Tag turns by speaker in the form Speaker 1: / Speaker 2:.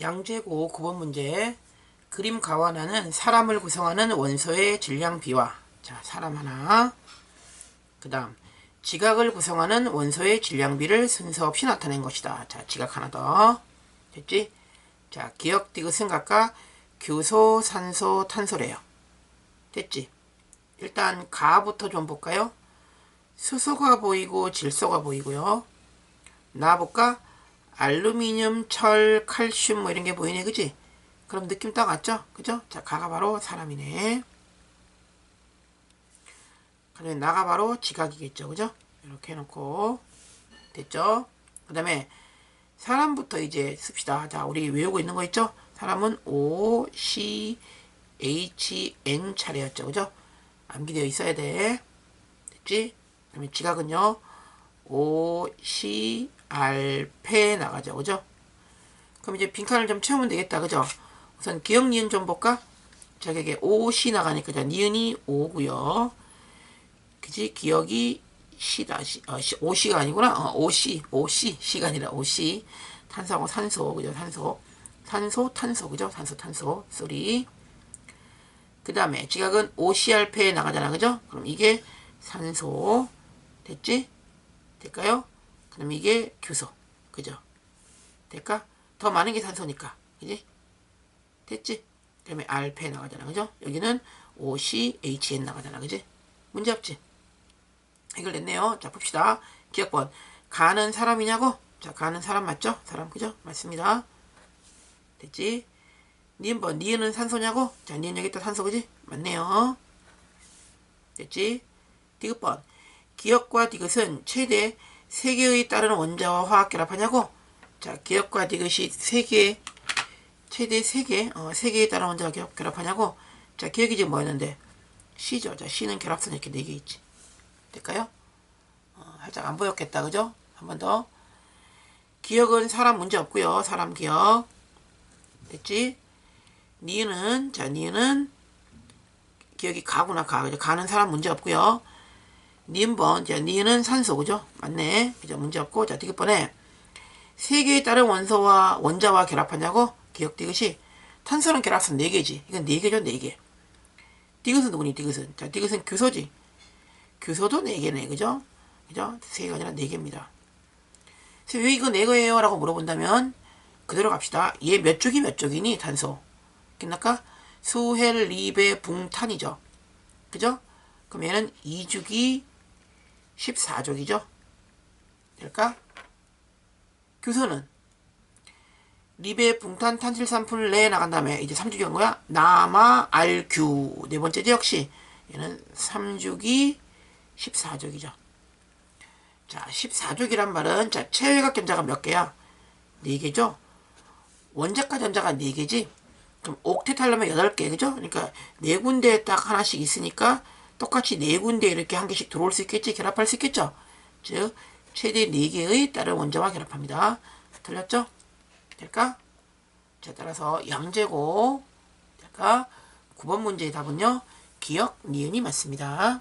Speaker 1: 양재고 9번 문제. 그림 가완하는 사람을 구성하는 원소의 질량 비와 자 사람 하나. 그 다음 지각을 구성하는 원소의 질량비를 순서 없이 나타낸 것이다. 자 지각 하나 더. 됐지? 자 기억 디귿은 각각 규소 산소 탄소래요. 됐지? 일단 가부터 좀 볼까요? 수소가 보이고 질소가 보이고요. 나와볼까 알루미늄, 철, 칼슘 뭐 이런 게 보이네 그지? 그럼 느낌 딱 왔죠? 그죠? 자 가가 바로 사람이네 그러면 나가 바로 지각이겠죠 그죠? 이렇게 해놓고 됐죠? 그 다음에 사람부터 이제 씁시다 자 우리 외우고 있는 거 있죠? 사람은 O, C, H, N 차례였죠 그죠? 암기되어 있어야 돼 됐지? 그 다음에 지각은요 O, C, R, 패 나가죠. 그죠? 그럼 이제 빈칸을 좀 채우면 되겠다. 그죠? 우선 기억 니은 좀 볼까? 자, 이게 O, C 나가니까 자, 니은이 O고요. 그지? 기억이 C다. C, 어, C, O, C가 아니구나. 어, O, C, O, C, C가 아니라 O, C. 탄소하고 산소, 그죠? 산소. 산소, 탄소, 그죠? 산소, 탄소. 소리. 그 다음에 지각은 OCR패에 나가잖아. 그죠? 그럼 이게 산소. 됐지? 될까요? 그럼 이게 규소. 그죠? 될까? 더 많은 게 산소니까. 그지? 됐지? 그러면 R패 나가잖아. 그죠? 여기는 OCHN 나가잖아. 그지? 문제 없지? 해결됐네요. 자, 봅시다. 기억번. 가는 사람이냐고? 자, 가는 사람 맞죠? 사람, 그죠? 맞습니다. 됐지? 니은번. 니은은 산소냐고? 자, 니은 여기 있다 산소, 그지? 맞네요. 됐지? 디귿번. 기억과 디귿은 최대 3개의 따르는 원자와 화학 결합하냐고? 자, 기억과 디귿이 3개, 최대 3개, 어, 3개의 따르는 원자와 결합, 결합하냐고? 자, 기억이 지금 뭐였는데? C죠. 자, C는 결합선 이렇게 4개 있지. 될까요? 어, 살짝 안 보였겠다. 그죠? 한 번 더. 기억은 사람 문제 없고요 사람 기억. 됐지? 니은은, 자, 니은은 기억이 가구나, 가. 가는 사람 문제 없고요 니은번, 자, 니은은 산소, 그죠? 맞네. 그죠? 문제 없고. 자, 디귿번에 세 개의 다른 원소와 원자와 결합하냐고? 기억 디귿이 탄소는 결합선 4개지. 이건 4개죠, 4개. 디귿은 누구니, 디귿은? 자, 디귿은 규소지. 규소도 4개네, 그죠? 그죠? 3개가 아니라 4개입니다. 왜 이거 4개예요? 라고 물어본다면, 그대로 갑시다. 얘 몇 쪽이 몇 쪽이니, 탄소? 끝날까? 수헬, 리베, 붕탄이죠. 그죠? 그럼 얘는 2주기 14족이죠. 될까? 규소는 리베 붕탄 탄실산풀 내 나간 다음에 이제 3주기 한 거야. 남아 알규 네 번째죠 역시 얘는 3주기 14족이죠. 자 14족이란 말은 자 체외각 견자가 몇 개야? 4개죠. 원자가 전자가 4개지. 그럼 하려면 8개 그죠? 그러니까 네 군데에 딱 하나씩 있으니까 똑같이 네 군데 이렇게 한 개씩 들어올 수 있겠지 결합할 수 있겠죠 즉 최대 4개의 다른 원자와 결합합니다 틀렸죠? 될까? 자 따라서 양재고 될까? 9번 문제의 답은요 기억 니은이 맞습니다